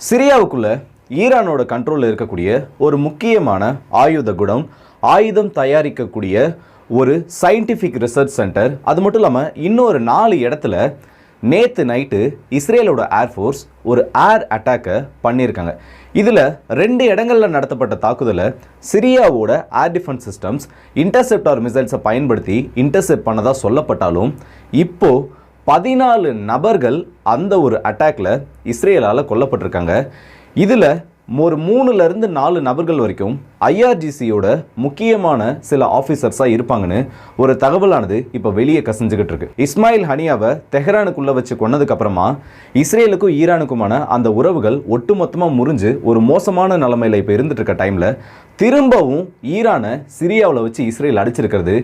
சிரியாவுக்குள்ள ஈரானோட கண்ட்ரோலில் இருக்கக்கூடிய ஒரு முக்கியமான ஆயுத குடம் ஆயுதம் தயாரிக்கக்கூடிய ஒரு சயின்டிஃபிக் ரிசர்ச் சென்டர் அது மட்டும் இல்லாமல் இன்னொரு நாலு இடத்துல நேற்று நைட்டு இஸ்ரேலோட ஏர்ஃபோர்ஸ் ஒரு ஏர் அட்டாக்கை பண்ணியிருக்காங்க. இதில் ரெண்டு இடங்களில் நடத்தப்பட்ட தாக்குதலை சிரியாவோட ஏர் டிஃபென்ஸ் சிஸ்டம்ஸ் இன்டர்செப்டார் மிசைல்ஸை பயன்படுத்தி இன்டர்செப்ட் பண்ணதா சொல்லப்பட்டாலும் இப்போ பதினாலு நபர்கள் அந்த ஒரு அட்டாக்ல இஸ்ரேலால் கொல்லப்பட்டிருக்காங்க. இதில் ஒரு மூணுலேருந்து நாலு நபர்கள் வரைக்கும் ஐஆர்ஜிசியோட முக்கியமான சில ஆஃபீஸர்ஸாக இருப்பாங்கன்னு ஒரு தகவலானது இப்போ வெளியே கசிஞ்சுக்கிட்டு இருக்கு. இஸ்மாயில் ஹனியாவை தெஹ்ரானுக்குள்ளே வச்சு கொன்னதுக்கப்புறமா இஸ்ரேலுக்கும் ஈரானுக்குமான அந்த உறவுகள் ஒட்டுமொத்தமாக முறிஞ்சு ஒரு மோசமான நிலைமையில் இப்போ இருந்துட்டு இருக்க டைமில் திரும்பவும் ஈரானை சிரியாவில் வச்சு இஸ்ரேல் அடிச்சிருக்கிறது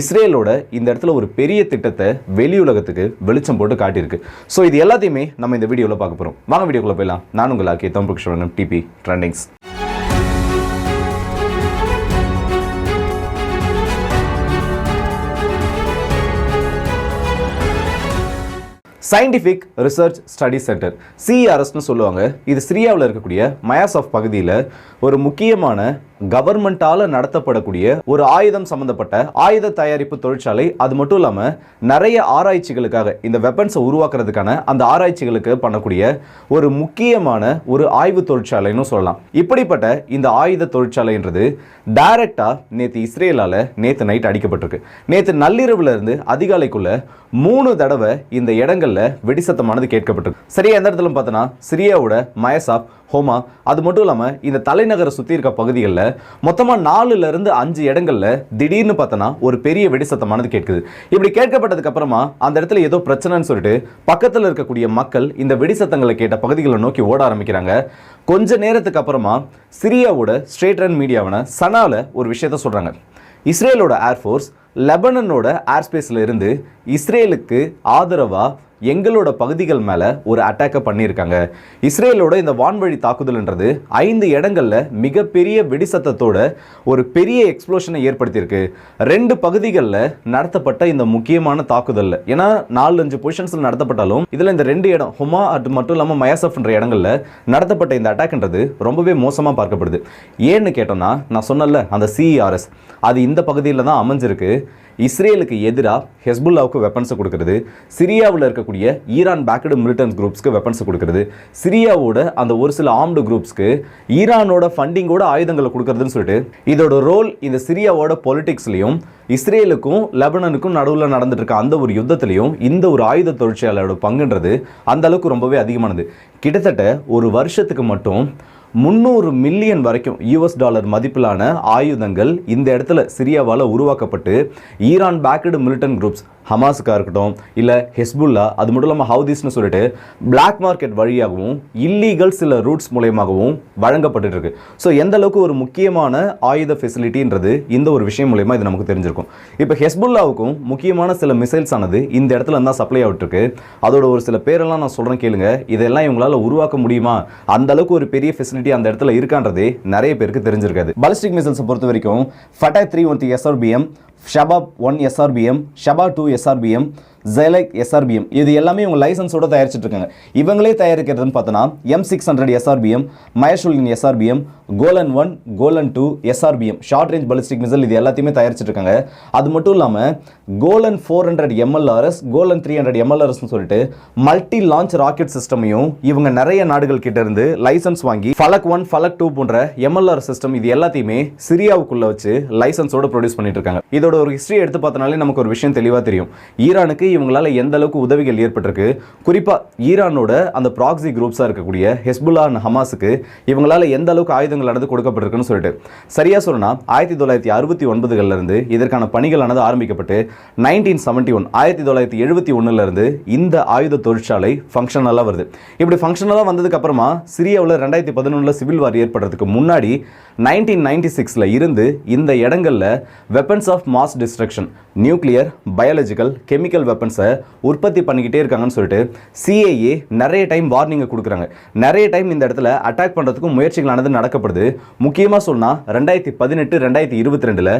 இஸ்ரேலோட இந்த இடத்துல ஒரு பெரிய திட்டத்தை வெளியுலகத்துக்கு வெளிச்சம் போட்டு காட்டியிருக்கு. ஸோ இது எல்லாத்தையுமே நம்ம இந்த வீடியோவில் பார்க்க போகிறோம் வாங்க வீடியோக்குள்ளே போயிடலாம். நான் உங்கள் ஆக்கிய Krishnan DP trendings scientific research study centre சிஆர்எஸ்னு சொல்லுவாங்க. இது சிரியாவில் இருக்கக்கூடிய மயாசாஃப் பகுதியில் ஒரு முக்கியமான கவர்மெண்டால நடத்தப்படக்கூடிய ஒரு ஆயுதம் சம்பந்தப்பட்ட ஆயுத தயாரிப்பு தொழிற்சாலை. அது மட்டும் இல்லாமல் நிறைய ஆராய்ச்சிகளுக்காக இந்த வெப்பன்ஸை உருவாக்குறதுக்கான அந்த ஆராய்ச்சிகளுக்கு பண்ணக்கூடிய ஒரு முக்கியமான ஒரு ஆய்வு தொழிற்சாலைன்னு சொல்லலாம். இப்படிப்பட்ட இந்த ஆயுத தொழிற்சாலைன்றது டைரக்டாக நேற்று இஸ்ரேலால் நேற்று நைட் அடிக்கப்பட்டிருக்கு. நேற்று நள்ளிரவுல இருந்து அதிகாலைக்குள்ள மூணு தடவை இந்த இடங்கள்ல வெடிசத்தமானது கேட்கப்பட்டிருக்கு. சரியா எந்த இடத்துல பார்த்தோன்னா சிரியாவோட மயசாப் ஹோமா அது மட்டும் இல்லாமல் இந்த தலைநகரை சுற்றி இருக்க பகுதிகளில் மொத்தமாக நாலுலேருந்து அஞ்சு இடங்கள்ல திடீர்னு பார்த்தோன்னா ஒரு பெரிய வெடிசத்தமானது கேட்குது. இப்படி கேட்கப்பட்டதுக்கப்புறமா அந்த இடத்துல ஏதோ பிரச்சனைன்னு சொல்லிட்டு பக்கத்தில் இருக்கக்கூடிய மக்கள் இந்த வெடிசத்தங்களை கேட்ட பகுதிகளை நோக்கி ஓட ஆரம்பிக்கிறாங்க. கொஞ்ச நேரத்துக்கு அப்புறமா சிரியாவோட ஸ்ட்ரேட் ரன் மீடியாவான சனால ஒரு விஷயத்த சொல்கிறாங்க இஸ்ரேலோட ஏர்ஃபோர்ஸ் லெபனனோட ஏர்ஸ்பேஸில் இருந்து இஸ்ரேலுக்கு ஆதரவாக எங்களோட பகுதிகள் மேலே ஒரு அட்டாக்கை பண்ணியிருக்காங்க. இஸ்ரேலோட இந்த வான்வழி தாக்குதல்ன்றது ஐந்து இடங்களில் மிகப்பெரிய வெடிசத்தத்தோட ஒரு பெரிய எக்ஸ்ப்ளோஷனை ஏற்படுத்தியிருக்கு. ரெண்டு பகுதிகளில் நடத்தப்பட்ட இந்த முக்கியமான தாக்குதலில். ஏன்னா நாலு அஞ்சு பொசிஷன்ஸில் நடத்தப்பட்டாலும் இதில் இந்த ரெண்டு இடம் ஹுமா அது மட்டும் இல்லாமல் மயாசப்ன்ற இடங்களில் நடத்தப்பட்ட இந்த அட்டாக்ன்றது ரொம்பவே மோசமாக பார்க்கப்படுது. ஏன்னு கேட்டோம்னா நான் சொன்னல அந்த சிஇஆர்எஸ் அது இந்த பகுதியில் தான் அமைஞ்சிருக்கு. இஸ்ரேலுக்கு எதிராக ஹெஸ்புல்லாவுக்கு வெப்பன்ஸை கொடுக்கறது. சிரியாவில் இருக்கக்கூடிய ஈரான் பேக்கடு மிலிட்டன்ஸ் குரூப்ஸ்க்கு வெப்பன்ஸை கொடுக்கறது. சிரியாவோட அந்த ஒரு சில ஆர்ம்டு குரூப்ஸ்க்கு ஈரானோட ஃபண்டிங்கோட ஆயுதங்களை கொடுக்கறதுன்னு சொல்லிட்டு இதோட ரோல் இந்த சிரியாவோட பொலிட்டிக்ஸ்லையும் இஸ்ரேலுக்கும் லெபனனுக்கும் நடுவில் நடந்துட்டு இருக்க அந்த ஒரு யுத்தத்திலையும் இந்த ஒரு ஆயுத தொழிற்சியாளரோட பங்குன்றது அந்த அளவுக்கு ரொம்பவே அதிகமானது. கிட்டத்தட்ட ஒரு வருஷத்துக்கு மட்டும் முந்நூறு மில்லியன் வரைக்கும் யூஎஸ் டாலர் மதிப்பிலான ஆயுதங்கள் இந்த இடத்துல சிரியாவால் உருவாக்கப்பட்டு ஈரான் பேக்கடு மிலிட்டன் குரூப்ஸ் ஹமாஸுக்காக இருக்கட்டும் இல்லை ஹெஸ்புல்லா அது மட்டும் இல்லாமல் ஹவுதிஸ்னு சொல்லிட்டு பிளாக் மார்க்கெட் வழியாகவும் இல்லீகல் சில ரூட்ஸ் மூலயமாகவும் வழங்கப்பட்டு இருக்கு ஸோ எந்த அளவுக்கு ஒரு முக்கியமான ஆயுத ஃபெசிலிட்டின்றது இந்த ஒரு விஷயம் மூலயமா இது நமக்கு தெரிஞ்சிருக்கும். இப்போ ஹெஸ்புல்லாவுக்கும் முக்கியமான சில மிசைல்ஸ் ஆனது இந்த இடத்துல தான் சப்ளை ஆகிட்டுருக்கு. அதோட ஒரு சில பேரெல்லாம் நான் சொல்கிறேன் கேளுங்க. இதெல்லாம் இவங்களால் உருவாக்க முடியுமா? அந்த அளவுக்கு ஒரு பெரிய ஃபெசிலிட்டி அந்த இடத்துல இருக்கான்றதே நிறைய பேருக்கு தெரிஞ்சிருக்காது. பாலிஸ்டிக் மிசைல்ஸை பொறுத்த வரைக்கும் Fateh three one SRBM Shahab one SRBM Shahab two SRBM ஜெலைக் எஸ்ஆர்பிஎம் இது எல்லாமே இவங்க லைசன்ஸோட தயாரிச்சிட்டு இருக்காங்க. இவங்களே தயாரிக்கிறதுன்னு பார்த்தோன்னா M six hundred SRBM மயஷுலின் SRBM Golan one Golan two SRBM short range ballistic missile இது எல்லாத்தையுமே தயாரிச்சிட்டு இருக்காங்க. அது மட்டும் இல்லாமல் Golan four hundred MLRS Golan three hundred எம்எல்ஆர்எஸ்னு சொல்லிட்டு மல்டி லான்ச் ராக்கெட் சிஸ்டமையும் இவங்க நிறைய நாடுகள் கிட்ட இருந்து லைசன்ஸ் வாங்கி ஃபலக் ஒன் ஃபலக் டூ போன்ற எம்எல்ஆர் சிஸ்டம் இது எல்லாத்தையுமே சிரியாவுக்குள்ள வச்சு லைசன்ஸோட ப்ரொடியூஸ் பண்ணிட்டு இருக்காங்க. இதோட ஒரு ஹிஸ்ட்ரி எடுத்து பார்த்தனாலே நமக்கு ஒரு விஷயம் தெளிவாக தெரியும். ஈரானுக்கு இவங்களால எந்த அளவுக்கு உதவிகள் ஏற்பட்டிருக்கு? குறிப்பாக ஈரானோட அந்த ப்ராக்ஸி குரூப்ஸாக இருக்கக்கூடிய ஹெஸ்புல்லா அண்ட் ஹமாஸுக்கு இவங்களால எந்த அளவுக்கு ஆயுதங்கள் கொடுக்கப்பட்டிருக்குன்னு சொல்லிட்டு. சரியா சொன்னால் ஆயிரத்தி தொள்ளாயிரத்தி அறுபத்தி ஒன்பதுகள்ல இருந்து இதற்கான பணிகளானது ஆரம்பிக்கப்பட்டு நைன்டீன் செவன்ட்டி ஒன் ஆயிரத்தி தொள்ளாயிரத்தி எழுபத்தி ஒன்றுலேருந்து இந்த ஆயுத தொழிற்சாலை ஃபங்க்ஷனலாக வருது. இப்படி ஃபங்க்ஷனலாக வந்ததுக்கு அப்புறமா சிரியாவில் ரெண்டாயிரத்தி பதினொன்றில் சிவில் வார் ஏற்படுறதுக்கு முன்னாடி நைன்டீன் நைன்டி சிக்ஸில் இருந்து இந்த இடங்களில் weapons of mass destruction nuclear biological chemical வெப்பன்ஸை உற்பத்தி பண்ணிக்கிட்டே இருக்காங்கன்னு சொல்லிட்டு சிஏஏ நிறைய டைம் வார்னிங்கை கொடுக்குறாங்க. நிறைய டைம் இந்த இடத்துல அட்டாக் பண்ணுறதுக்கும் முயற்சிகளானது நடக்கப்படுது. முக்கியமாக சொன்னால் ரெண்டாயிரத்தி பதினெட்டு ரெண்டாயிரத்தி இருபத்தி ரெண்டில்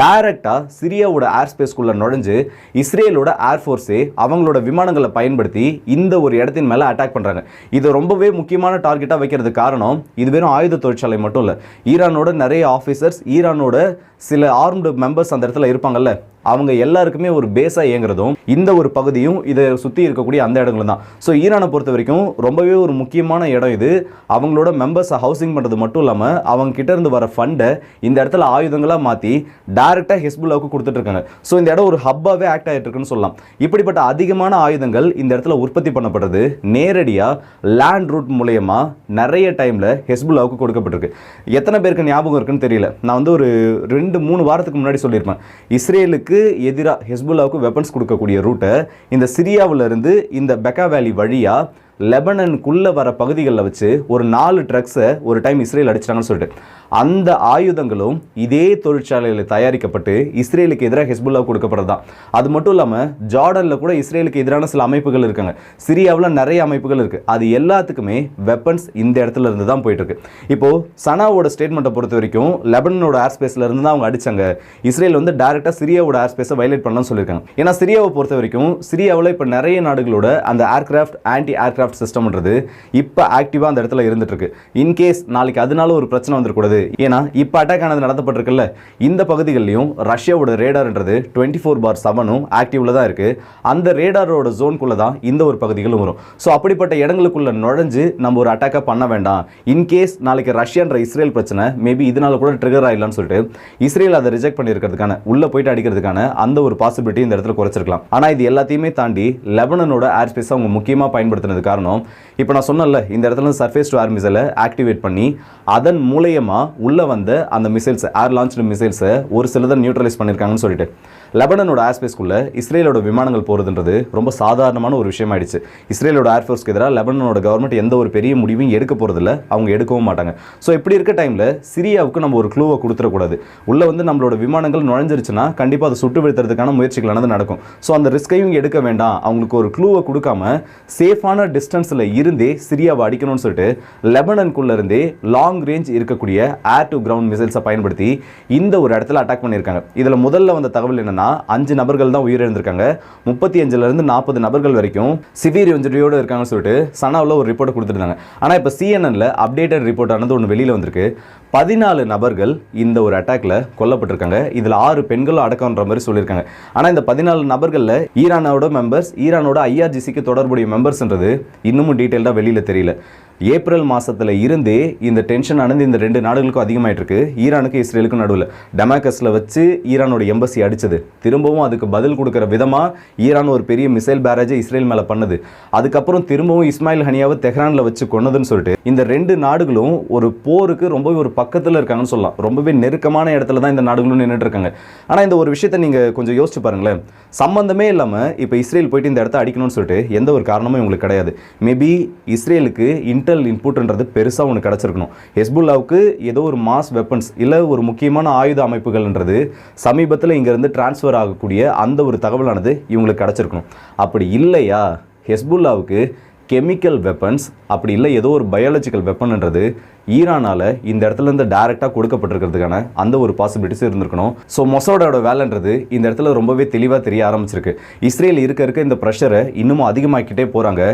டைரெக்டாக சிரியாவோட ஏர் ஸ்பேஸ்க்குள்ளே நுழைஞ்சு இஸ்ரேலோட ஏர்ஃபோர்ஸே அவங்களோட விமானங்களை பயன்படுத்தி இந்த ஒரு இடத்தின் மேலே அட்டாக் பண்ணுறாங்க இது ரொம்பவே முக்கியமான டார்கெட்டாக வைக்கிறது காரணம் இது வெறும் ஆயுத தொழிற்சாலை மட்டும் இல்லை ஈரானோட நிறைய ஆஃபீஸர்ஸ் ஈரானோட சில ஆர்ம்டு மெம்பர்ஸ் அந்த இடத்துல இருப்பாங்கல்ல? அவங்க எல்லாருக்குமே ஒரு பேஸாக இயங்குறதும் இந்த ஒரு பகுதியும் இதை சுற்றி இருக்கக்கூடிய அந்த இடங்களும் தான். ஸோ ஈரானை பொறுத்த வரைக்கும் ரொம்பவே ஒரு முக்கியமான இடம் இது. அவங்களோட மெம்பர்ஸை ஹவுசிங் பண்ணுறது மட்டும் இல்லாமல் அவங்க கிட்ட இருந்து வர ஃபண்டை இந்த இடத்துல ஆயுதங்களாக மாற்றி டைரெக்டாக ஹெஸ்புல்லாவுக்கு கொடுத்துட்டு இருக்காங்க. ஸோ இந்த இடம் ஒரு ஹப்பாகவே ஆக்ட் ஆகிட்டு இருக்குன்னு சொல்லலாம். இப்படிப்பட்ட அதிகமான ஆயுதங்கள் இந்த இடத்துல உற்பத்தி பண்ணப்படுறது நேரடியாக லேண்ட் ரூட் மூலயமா நிறைய டைமில் ஹெஸ்புல்லாவுக்கு கொடுக்கப்பட்டிருக்கு. எத்தனை பேருக்கு ஞாபகம் இருக்குன்னு தெரியல. நான் வந்து ஒரு ரெண்டு மூணு வாரத்துக்கு முன்னாடி சொல்லியிருப்பேன். இஸ்ரேலுக்கு எதிராக ஹெஸ்புல்லாவுக்கு வெப்பன்ஸ் கொடுக்கக்கூடிய ரூட்டை இந்த சிரியாவிலிருந்து இந்த பெக்கா வேலி வழியாக லெபனனுக்குள்ளே வர பகுதிகளில் வச்சு ஒரு நாலு ட்ரக்ஸை ஒரு டைம் இஸ்ரேல் அடிச்சிட்டாங்கன்னு சொல்லிட்டு. அந்த ஆயுதங்களும் இதே தொழிற்சாலையில் தயாரிக்கப்பட்டு இஸ்ரேலுக்கு எதிராக ஹெஸ்புல்லா கொடுக்கப்படுறது. தான் அது மட்டும் இல்லாமல் ஜார்டனில் கூட இஸ்ரேலுக்கு எதிரான சில அமைப்புகள் இருக்காங்க. சிரியாவில் நிறைய அமைப்புகள் இருக்குது அது எல்லாத்துக்குமே வெப்பன்ஸ் இந்த இடத்துல இருந்து தான் போயிட்டு இருக்கு. இப்போது சனாவோட ஸ்டேட்மெண்ட்டை பொறுத்த வரைக்கும் லெபனனோட ஏர் ஸ்பேஸில் இருந்து தான் அவங்க அடித்தாங்க இஸ்ரேல் வந்து டேரெக்டாக சிரியாவோட ஏர் ஸ்பேஸை வயலேட் பண்ணலாம்னு சொல்லியிருக்காங்க. ஏன்னா சிரியாவை பொறுத்த வரைக்கும் சிரியாவில் இப்போ நிறைய நாடுகளோட அந்த ஏர்கிராஃப்ட் ஆன்டி ஏர்கிராஃப்ட் சிஸ்டம்ன்றது இப்போ ஆக்டிவாக அந்த இடத்துல இருந்துட்டு இருக்கு இன்கேஸ் நாளைக்கு அதனால ஒரு பிரச்சனை வந்துடக்கூடாது ஏன்னா இப்போ அட்டாக் ஆனது நடத்தப்பட்டிருக்குல்ல இந்த பகுதிகளிலையும் ரஷ்யாவோட ரேடார்ன்றது டுவெண்ட்டி ஃபோர் பார் செவனும் ஆக்டிவ்ல தான் இருக்கு. அந்த ரேடாரோட ஜோனுக்குள்ள தான் இந்த ஒரு பகுதிகளும் வரும். ஸோ அப்படிப்பட்ட இடங்களுக்குள்ள நுழைஞ்சு நம்ம ஒரு அட்டாக்காக பண்ண வேண்டாம். இன்கேஸ் நாளைக்கு ரஷ்யான்ற இஸ்ரேல் பிரச்சனை மேபி இதனால கூட ட்ரிகர் ஆகிடலாம்னு சொல்லிட்டு இஸ்ரேல் அதை ரிஜெக்ட் பண்ணியிருக்கிறதுக்கான உள்ளே போயிட்டு அடிக்கிறதுக்கான அந்த ஒரு பாசிபிலிட்டி இந்த இடத்துல குறைச்சிருக்கலாம். ஆனால் இது எல்லாத்தையுமே தாண்டி லெபனனோட ஏர் ஸ்பேஸ் அவங்க முக்கியமாக பயன்படுத்தினது காரணம் இப்போ நான் சொன்னேன்ல இந்த இடத்துல சர்ஃபேஸ் டு ஏர் மிசைலை ஆக்டிவேட் பண்ணி அதன் மூலயமா உள்ள வந்த அந்த மிசைல்ஸ் ஏர் லான்ச்டு மிசைல்ஸை ஒரு சிலதை நியூட்ரலைஸ் பண்ணியிருக்காங்கன்னு சொல்லிட்டு. லெபனனோட ஏர்ஸ்பேஸ்க்குள்ள இஸ்ரேலோட விமானங்கள் போகிறதுன்றது ரொம்ப சாதாரணமான ஒரு விஷயம் ஆயிடுச்சு இஸ்ரேலோட ஏர்ஃபோர்ஸ்க்கு எதிராக லெபனனோட கவர்மெண்ட் எந்த ஒரு பெரிய முடிவும் எடுக்க போகிறதில்ல அவங்க எடுக்கவும் மாட்டாங்க. ஸோ இப்படி இருக்க டைமில் சிரியாவுக்கு நம்ம ஒரு க்ளூவை கொடுத்துடக்கூடாது. உள்ளே வந்து நம்மளோட விமானங்கள் நுழைஞ்சிருச்சுன்னா கண்டிப்பாக அதை சுட்டு வீழ்த்துறதுக்கான முயற்சிகளானது நடக்கும். ஸோ அந்த ரிஸ்கையும் எடுக்க வேண்டாம். அவங்களுக்கு ஒரு க்ளூவை கொடுக்காம சேஃபான டிஸ்டன்ஸில் இருந்தே சிரியாவை அடிக்கணும்னு சொல்லிட்டு லெபனனுக்குள்ள இருந்தே லாங் ரேஞ்ச் இருக்கக்கூடிய ஏர் டு கிரவுண்ட் மிசைல்ஸை பயன்படுத்தி இந்த ஒரு இடத்துல அட்டாக் பண்ணியிருக்காங்க. இதில் முதல்ல வந்த தகவல் என்னென்னா அஞ்சு நபர்கள் தான் உயிரிழந்திருக்காங்க. முப்பத்தி அஞ்சுலேருந்து நாற்பது நபர்கள் வரைக்கும் சிவியர் இன்ஜுரியோடு இருக்காங்கன்னு சொல்லிட்டு சனாவில் ஒரு ரிப்போர்ட் கொடுத்துருந்தாங்க. ஆனால் இப்போ சிஎன்என்ல அப்டேட்டட் ரிப்போர்ட் ஆனது ஒன்று வெளியில் வந்திருக்கு. பதினாலு நபர்கள் இந்த ஒரு அட்டாக்ல கொல்லப்பட்டிருக்காங்க. இதில் ஆறு பெண்களும் அடக்கம்ன்ற மாதிரி சொல்லியிருக்காங்க. ஆனால் இந்த பதினாலு நபர்களில் ஈரானோட மெம்பர்ஸ் ஈரானோட ஐஆர்ஜிசிக்கு தொடர்புடைய மெம்பர்ஸ்ன்றது இன்னமும் டீட்டெயில்டாக வெளியில் தெரியல. ஏப்ரல் மாதத்தில் இருந்தே இந்த டென்ஷன் ஆனது இந்த ரெண்டு நாடுகளுக்கும் அதிகமாயிட்டு இருக்கு ஈரானுக்கு இஸ்ரேலுக்கும் நடுவில். டமாக்கஸில் வச்சு ஈரானோட எம்பசி அடிச்சது. திரும்பவும் அதுக்கு பதில் கொடுக்குற விதமாக ஈரான் ஒரு பெரிய மிசைல் பேரேஜை இஸ்ரேல் மேலே பண்ணுது. அதுக்கப்புறம் திரும்பவும் இஸ்மாயில் ஹனியாவை தெஹ்ரானில் வச்சு கொண்டதுன்னு சொல்லிட்டு இந்த ரெண்டு நாடுகளும் ஒரு போருக்கு ரொம்பவே ஒரு பக்கத்தில் இருக்காங்கன்னு சொல்லலாம். ரொம்பவே நெருக்கமான இடத்துல தான் இந்த நாடுகளும் நின்றுட்டு இருக்காங்க. ஆனால் இந்த ஒரு விஷயத்தை நீங்கள் கொஞ்சம் யோசிச்சு பாருங்களேன். சம்மந்தமே இல்லாமல் இப்போ இஸ்ரேல் போயிட்டு இந்த இடத்த அடிக்கணும்னு சொல்லிட்டு எந்த ஒரு காரணமும் இவங்களுக்கு கிடையாது. மேபி இஸ்ரேலுக்கு இன்டெல் இன்புட்ன்றது பெருசாக ஒன்று கிடச்சிருக்கணும். ஹெஸ்புல்லாவுக்கு ஏதோ ஒரு மாஸ் வெப்பன்ஸ் இல்லை ஒரு முக்கியமான ஆயுத அமைப்புகள்ன்றது சமீபத்தில் இங்கேருந்து டிரான்ஸ்ஃபர் ஆகக்கூடிய அந்த ஒரு தகவலானது இவங்களுக்கு கிடச்சிருக்கணும். அப்படி இல்லையா? ஹெஸ்புல்லாவுக்கு கெமிக்கல் வெப்பன்ஸ் அப்படி இல்லை ஏதோ ஒரு பயாலஜிக்கல் வெப்பன்ன்றது ஈரானால் இந்த இடத்துலேருந்து டேரெக்டாக கொடுக்கப்பட்டிருக்கிறதுக்கான அந்த ஒரு பாசிபிலிட்டிஸ் இருந்திருக்கணும். ஸோ மொசோடோட வேலைன்றது இந்த இடத்துல ரொம்பவே தெளிவாக தெரிய ஆரம்பிச்சிருக்கு. இஸ்ரேல் இருக்க இருக்க இந்த ப்ரெஷரை இன்னமும் அதிகமாக்கிட்டே போகிறாங்க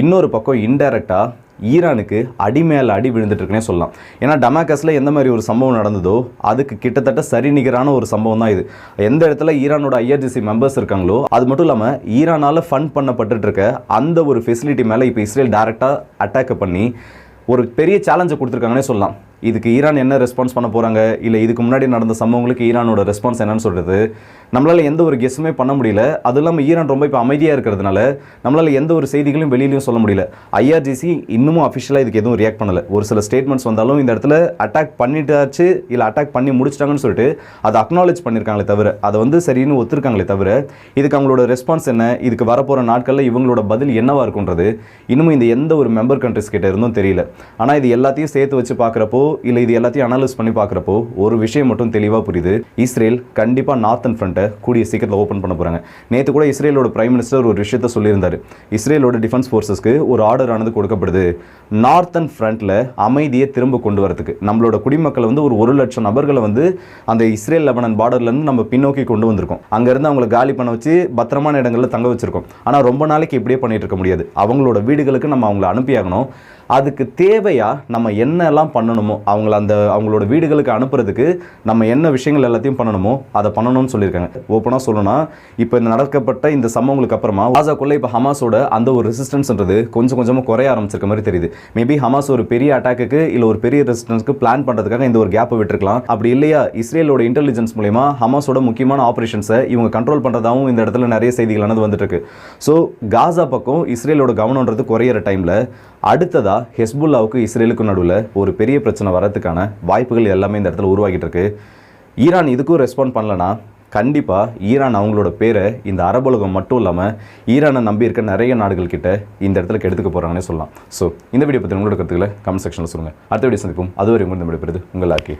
இன்னொரு பக்கம் இன்டைரக்டாக ஈரானுக்கு அடி மேல அடி விழுந்துட்டுருக்குனே சொல்லலாம். ஏன்னா டமாக்கஸில் எந்த மாதிரி ஒரு சம்பவம் நடந்ததோ அதுக்கு கிட்டத்தட்ட சரி நிகரான ஒரு சம்பவம் தான் இது. எந்த இடத்துல ஈரானோட ஐஆர்ஜிசி மெம்பர்ஸ் இருக்காங்களோ அது மட்டும் இல்லாமல் ஈரானால் ஃபண்ட் பண்ணப்பட்டு இருக்க அந்த ஒரு ஃபெசிலிட்டி மேலே இப்போ இஸ்ரேல் டேரெக்டாக அட்டாக் பண்ணி ஒரு பெரிய சேலஞ்சை கொடுத்துருக்காங்கன்னே சொல்லலாம். இதுக்கு ஈரான் என்ன ரெஸ்பான்ஸ் பண்ண போகிறாங்க இல்லை இதுக்கு முன்னாடி நடந்த சம்பவங்களுக்கு ஈரானோட ரெஸ்பான்ஸ் என்னன்னு சொல்கிறது நம்மளால் எந்த ஒரு கெஸ்ஸுமே பண்ண முடியல. அதுவும் இல்லாமல் ஈரான் ரொம்ப இப்போ அமைதியாக இருக்கிறதுனால நம்மளால் எந்த ஒரு செய்திகளையும் வெளியிலையும் சொல்ல முடியல. ஐஆர்ஜிசி இன்னமும் அஃபிஷியலாக இதுக்கு எதுவும் ரியாக்ட் பண்ணலை. ஒரு சில ஸ்டேட்மெண்ட்ஸ் வந்தாலும் இந்த இடத்துல அட்டாக் பண்ணிட்டாச்சு இல்லை அட்டாக் பண்ணி முடிச்சிட்டாங்கன்னு சொல்லிட்டு அதை அக்னாலேஜ் பண்ணியிருக்காங்களே தவிர அதை வந்து சரின்னு ஒத்துருக்காங்களே தவிர இதுக்கு அவங்களோட ரெஸ்பான்ஸ் என்ன? இதுக்கு வரப்போகிற நாட்களில் இவங்களோட பதில் என்னவாக இருக்குன்றது இன்னமும் இந்த எந்த ஒரு மெம்பர் கண்ட்ரிஸ் கிட்ட இருந்தும் தெரியல. ஆனால் இது எல்லாத்தையும் சேர்த்து வச்சு பார்க்குறப்போ இல்லை இது எல்லாத்தையும் அனலைஸ் பண்ணி பார்க்குறப்போ ஒரு விஷயம் மட்டும் தெளிவாக புரியுது. இஸ்ரேல் கண்டிப்பாக நார்த்தன் ஃப்ரண்ட்டை கூடிய சீக்கிரத்தில் ஓப்பன் பண்ண போகிறாங்க நேற்று கூட இஸ்ரேலோட பிரைம் மினிஸ்டர் ஒரு விஷயத்த சொல்லியிருந்தார். இஸ்ரேலோட டிஃபென்ஸ் ஃபோர்ஸஸ்க்கு ஒரு ஆர்டர் ஆனது கொடுக்கப்படுது. நார்த்தன் ஃப்ரண்ட்டில் அமைதியை திரும்ப கொண்டு வரதுக்கு. நம்மளோட குடிமக்களை வந்து ஒரு ஒரு லட்சம் நபர்களை வந்து அந்த இஸ்ரேல் லெபனன் பார்டர்லேருந்து நம்ம பின்னோக்கி கொண்டு வந்திருக்கோம். அங்கேருந்து அவங்களை காலி பண்ண வச்சு பத்திரமான இடங்களில் தங்க வச்சுருக்கோம். ஆனால் ரொம்ப நாளைக்கு இப்படியே பண்ணிட்டு இருக்க முடியாது. அவங்களோட வீடுகளுக்கு நம்ம அவங்களை அனுப்பியாகணும். அதுக்கு தேவையாக நம்ம என்னெல்லாம் பண்ணணுமோ அவங்கள அந்த அவங்களோட வீடுகளுக்கு அனுப்புறதுக்கு நம்ம என்ன விஷயங்கள் எல்லாத்தையும் பண்ணணுமோ அதை பண்ணணும்னு சொல்லியிருக்காங்க. ஓப்பனாக சொல்லணும்னா இப்போ இந்த நடக்கப்பட்ட இந்த சம்பவங்களுக்கு அப்புறமா காசாக்குள்ளே இப்போ ஹமாஸோட அந்த ஒரு ரெசிஸ்டன்ஸ்ன்றது கொஞ்சம் கொஞ்சமாக குறைய ஆரம்பிச்சிருக்க மாதிரி தெரியுது. மேபி ஹமாஸ் ஒரு பெரிய அட்டாக்குக்கு இல்லை ஒரு பெரிய ரெசிஸ்டன்ஸ்க்கு பிளான் பண்ணுறதுக்காக இந்த ஒரு கேப்பை விட்டுருக்கலாம். அப்படி இல்லையா இஸ்ரேலோட இன்டெலிஜென்ஸ் மூலயமா ஹமாஸோட முக்கியமான ஆப்ரேஷன்ஸை இவங்க கண்ட்ரோல் பண்ணுறதாகவும் இந்த இடத்துல நிறைய செய்திகளானது வந்துட்டு இருக்கு. ஸோ காசா பக்கம் இஸ்ரேலோட கவனம்ன்றது குறையிற டைமில் அடுத்ததா ஹெஸ்புல்லாவுக்கு இஸ்ரேலுக்கும் நடுவில் ஒரு பெரிய பிரச்சனை வரதுக்கான வாய்ப்புகள் எல்லாமே இந்த இடத்துல உருவாகிட்டு இருக்கு ஈரான் இதுக்கும் ரெஸ்பாண்ட் பண்ணலன்னா கண்டிப்பாக ஈரான் அவங்களோட பேரை இந்த அரபுலகம் மட்டும் இல்லாமல் ஈரானை நம்பி இருக்க நிறைய நாடுகள் கிட்ட இந்த இடத்துல கெடுத்துக்க போகிறாங்கன்னே சொல்லலாம். ஸோ இந்த வீடியோ பற்றி உங்களோட கருத்துக்களை கமெண்ட் செக்ஷனில் சொல்லுங்கள் அடுத்த வீடியோ சந்திப்போம். அதுவரை உங்களுக்கு இந்த விடைபெறுது உங்கள் ஆக்கி